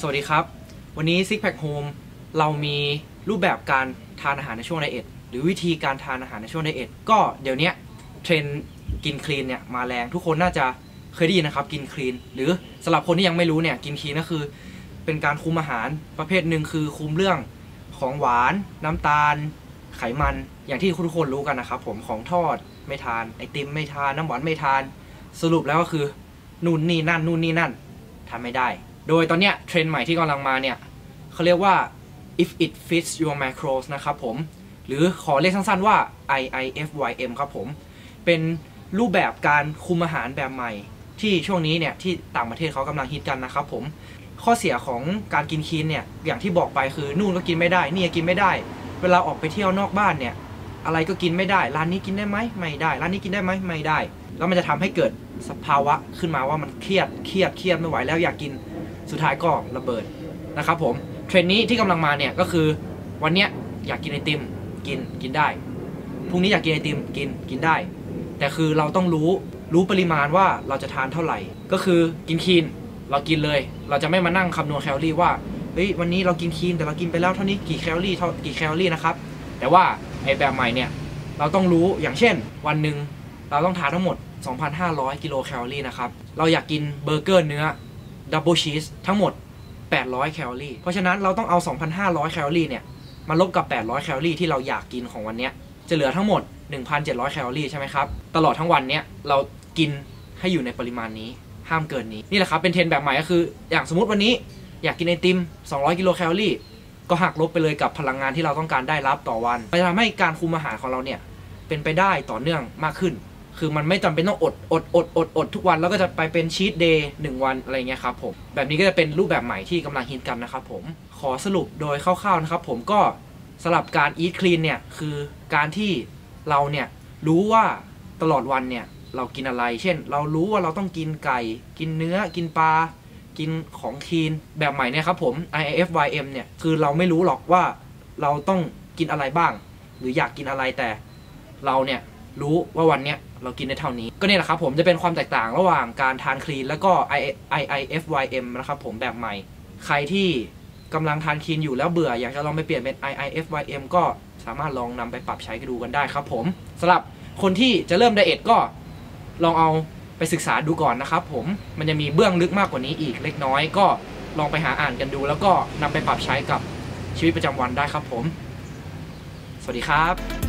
สวัสดีครับ วันนี้ Six Pack Home เรามีรูปแบบการทานอาหารในช่วงไดเอทหรือวิธีการทานอาหารในช่วงไดเอทก็เดี๋ยวนี้เทรนด์กินคลีนเนี่ยมาแรงทุกคนน่าจะเคยได้ยินนะครับกินคลีน หรือสำหรับคนที่ยังไม่รู้เนี่ยกินคลีนก็คือ เป็นการคุมอาหารประเภทหนึ่งคือคุมเรื่องของหวาน น้ำตาล ไขมันอย่างที่ทุกคนรู้กันนะครับผมของทอดไม่ทานไอติมไม่ทานน้ำหวานไม่ทาน สรุปแล้วก็คือนู่นนี่นั่นนู่นนี่นั่นทำไม่ได้ โดยตอนเนี้ยเทรนด์ใหม่ที่กำลังมาเนี่ยเขาเรียกว่า if it fits your macros นะครับผม หรือขอเรียกสั้นๆว่า IIFYM ครับผม เป็นรูปแบบการคุมอาหารแบบใหม่ ที่ช่วงนี้เนี่ยที่ต่างประเทศเขากำลังฮิตกันนะครับผม ข้อเสียของการกินคีนเนี่ยอย่างที่บอกไปคือนู่นก็กินไม่ได้ นี่ก็กินไม่ได้ เวลาออกไปเที่ยวนอกบ้านเนี่ยอะไรก็กินไม่ได้ ร้านนี้กินได้ไหมไม่ได้ ร้านนี้กินได้ไหมไม่ได้ แล้วมันจะทำให้เกิดสภาวะขึ้นมาว่ามันเครียด เครียด เครียดไม่ไหวแล้วอยากกิน สุดท้ายก็ระเบิดนะครับผมเทรนด์นี้ที่กำลังมาเนี่ยก็คือวันเนี้ยอยากกินไอติมกินกินได้พรุ่งนี้อยากกินไอติมกินกินได้ แต่คือเราต้องรู้รู้ปริมาณว่าเราจะทานเท่าไหร่ ก็คือกินคีนเรากินเลย เราจะไม่มานั่งคำนวณแคลอรี่ว่าเฮ้ยวันนี้เรากินคีนแต่เรากินไปแล้วเท่านี้กี่แคลอรี่เท่ากี่แคลอรี่นะครับแต่ว่าไอแบบใหม่เนี่ยเราต้องรู้อย่างเช่น วันหนึ่งเราต้องทานทั้งหมด 2,500 กิโลแคลอรี่นะครับ เราอยากกินเบอร์เกอร์เนื้อ ดับเบิลชีสทั้งหมด 800 แคลอรี่ เพราะฉะนั้นเราต้องเอา 2,500 แคลอรี่เนี่ย มาลบกับ 800 แคลอรี่ที่เราอยากกินของวันนี้จะเหลือทั้งหมด 1,700 แคลอรี่ใช่ไหมครับ ตลอดทั้งวันเนี้ยเรากินให้อยู่ในปริมาณนี้ ห้ามเกินนี้ นี่แหละครับ เป็นเทรนแบบใหม่ก็คือ อย่างสมมติวันนี้อยากกินไอติม 200 กิโลแคลอรี่ ก็หักลบไปเลยกับพลังงานที่เราต้องการได้รับต่อวันมันจะทำให้การคุมอาหารของเราเนี่ยเป็นไปได้ต่อเนื่องมากขึ้น คือมันไม่จำเป็นต้องอดอดอดอดอดทุกวันแล้วก็จะไปเป็นชีตเดย์หนึ่งวันอะไรเงี้ยครับผมแบบนี้ก็จะเป็นรูปแบบใหม่ที่กำลังฮิตกันนะครับผมขอสรุปโดยคร่าวๆนะครับผมก็สำหรับการ eat clean เนี่ยคือการที่เราเนี่ยรู้ว่าตลอดวันเนี่ยเรากินอะไร เช่น เรารู้ว่าเราต้องกินไก่ กินเนื้อ กินปลา กินของคีน แบบใหม่เนี่ยครับผม i f y m เนี่ย คือเราไม่รู้หรอกว่าเราต้องกินอะไรบ้าง หรืออยากกินอะไรแต่เราเนี่ย รู้ว่าวันเนี้ยเรากินได้เท่านี้ ก็เนี่ยแหละครับผมจะเป็นความแตกต่างระหว่างการทานคลีน แล้วก็ IIFYM นะครับผมแบบใหม่ ใครที่กำลังทานคลีนอยู่แล้วเบื่อ อยากจะลองไปเปลี่ยนเป็น IIFYM ก็สามารถลองนำไปปรับใช้กันดูกันได้ครับผมสำหรับคนที่จะเริ่มไดเอทก็ลองเอาไปศึกษาดูก่อนนะครับผมมันจะมีเบื้องลึกมากกว่านี้อีกเล็กน้อยก็ลองไปหาอ่านกันดู แล้วก็นำไปปรับใช้กับชีวิตประจำวันได้ครับผม สวัสดีครับ